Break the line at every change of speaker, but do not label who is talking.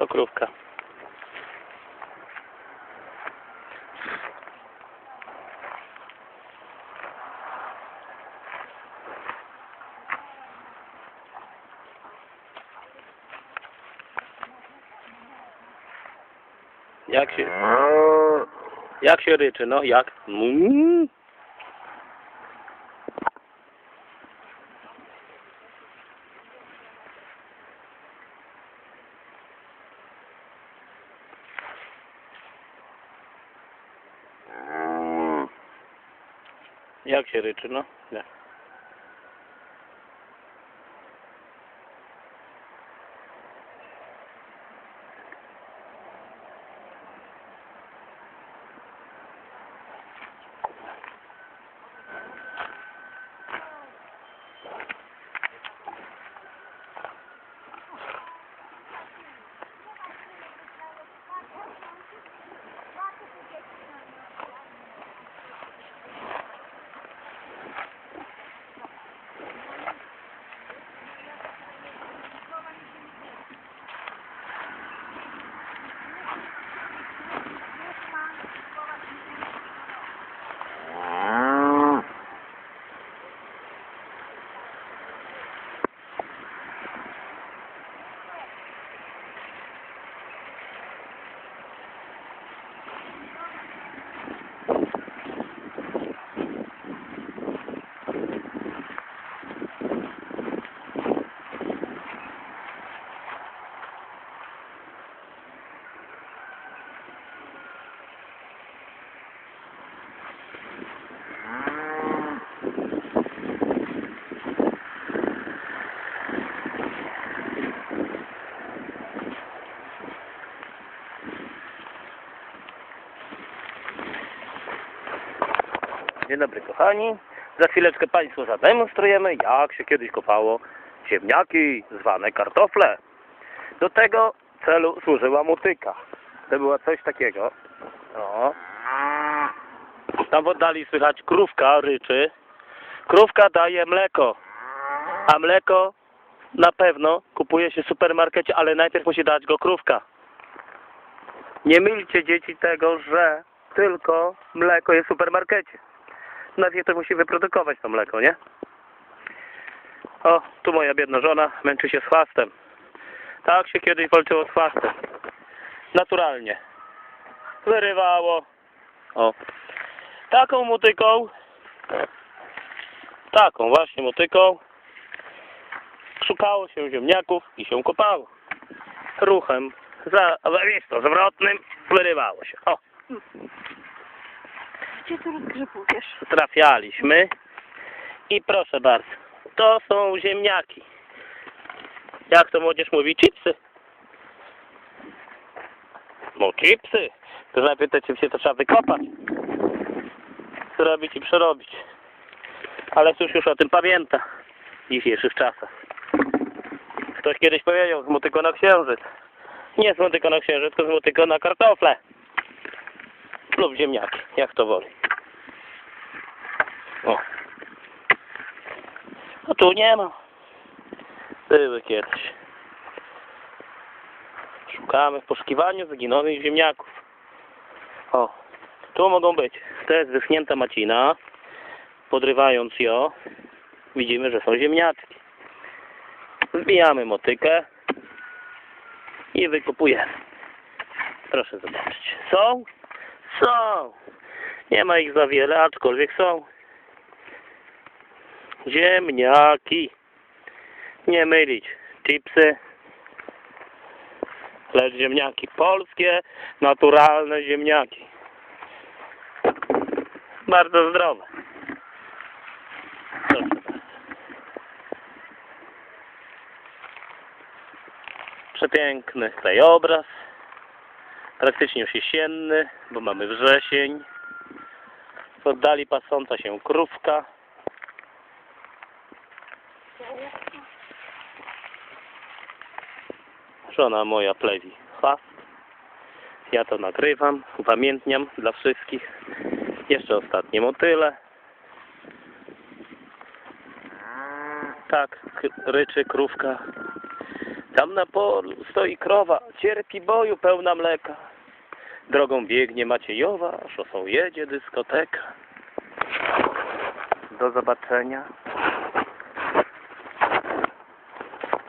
To krówka. Jak się, jak się ryczy, no jak? Mm. Jak się ryczy, no? Nie. Dzień dobry kochani. Za chwileczkę Państwu zademonstrujemy, jak się kiedyś kopało ziemniaki zwane kartofle. Do tego celu służyła motyka. To było coś takiego. O. Tam w oddali słychać krówka ryczy. Krówka daje mleko. A mleko na pewno kupuje się w supermarkecie, ale najpierw musi dać go krówka. Nie mylcie dzieci tego, że tylko mleko jest w supermarkecie najpierw to musi wyprodukować to mleko, nie? O, tu moja biedna żona męczy się z chwastem. Tak się kiedyś walczyło z chwastem. Naturalnie. Wyrywało. O. Taką motyką. Taką właśnie motyką. Szukało się ziemniaków i się kopało. Ruchem za, zwrotnym wyrywało się. O.
Tu rozgrzebujesz?
trafialiśmy i proszę bardzo, to są ziemniaki. Jak to młodzież mówi? Chipsy. No chipsy. To najpierw te chipsy to trzeba wykopać. Zrobić i przerobić. Ale cóż już o tym pamięta w dzisiejszych czasach. Ktoś kiedyś powiedział z motyko na księżyc. Nie z motyko na księżyc, tylko z motyko na kartofle. Lub ziemniaki, jak to woli. O. A tu nie ma. Były kiedyś. Szukamy w poszukiwaniu zaginionych ziemniaków. O, tu mogą być. To jest wyschnięta macina. Podrywając ją, widzimy, że są ziemniaczki. Zbijamy motykę i wykopujemy. Proszę zobaczyć. Są? Są. Nie ma ich za wiele, aczkolwiek są. Ziemniaki. Nie mylić. Chipsy. Lecz ziemniaki polskie, naturalne ziemniaki. Bardzo zdrowe. Przepiękny krajobraz. Praktycznie już jesienny, bo mamy wrzesień. W oddali pasąca się krówka. Żona moja plewi chwast. Ja to nagrywam, upamiętniam dla wszystkich. Jeszcze ostatnie motyle. Tak, ryczy krówka. Tam na polu stoi krowa, cierpi boju pełna mleka. Drogą biegnie Maciejowa, szosą jedzie dyskoteka. Do zobaczenia.